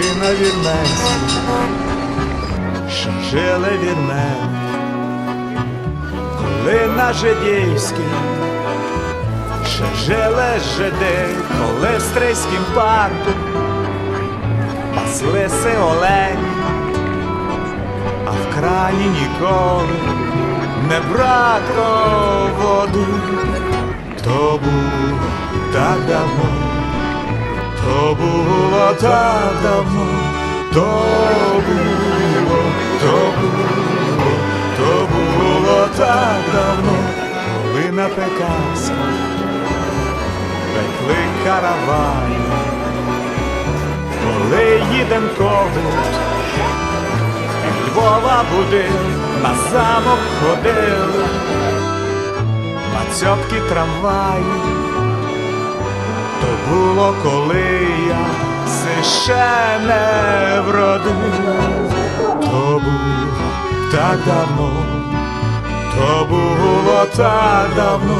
вірменці, що жили вірмени, коли на жидівській ще жили жиди, коли в стрийськім парку паслиси олені, а в краї ніколи не брато води, то було так давно, то було так давно, то було, то було, то було так давно, коли на Пекарську пекли караваї, коли їдем від Львова будив, на замок ходили, на цьопки трамваї, то було, коли я ще не вродив, то було так давно, то було так давно,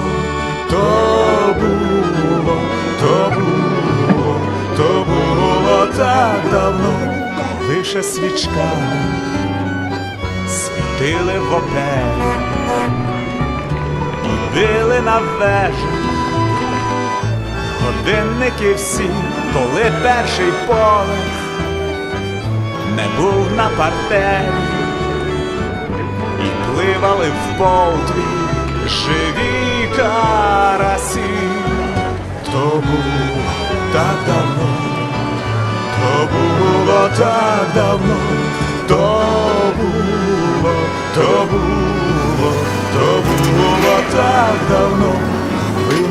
то було, то було, то було так давно, лише свічками світили в опері і били на вежах годинники всі, коли перший поверх не був на партері, і пливали в полтві живі карасі, то було так давно, то було так давно,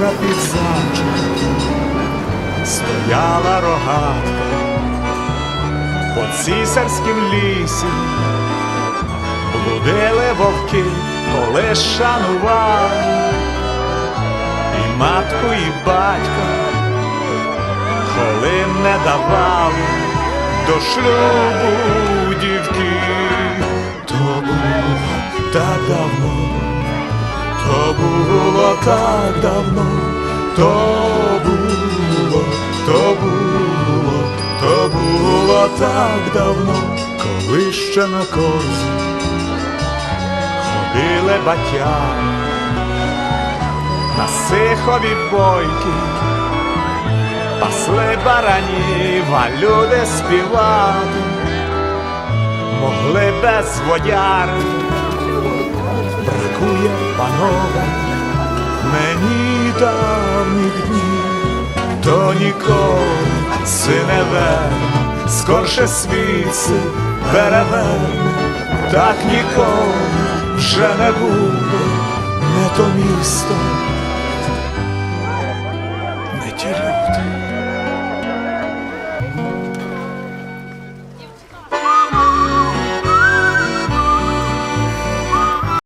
на стояла рогатка по цісарськім лісі, блудили вовки, коли шанували. І матку, і батька, коли не давали до шлюбу дівки, то було так давно, то було так давно, то було, то було, то було так давно, коли ще на козі ходили батями на сихові бойки, пасли баранів, а люди співали, могли без водяри, бракує панове мені давніх днів, то ніколи синеве, скорше світси береве, так ніколи вже не буде, не то місто,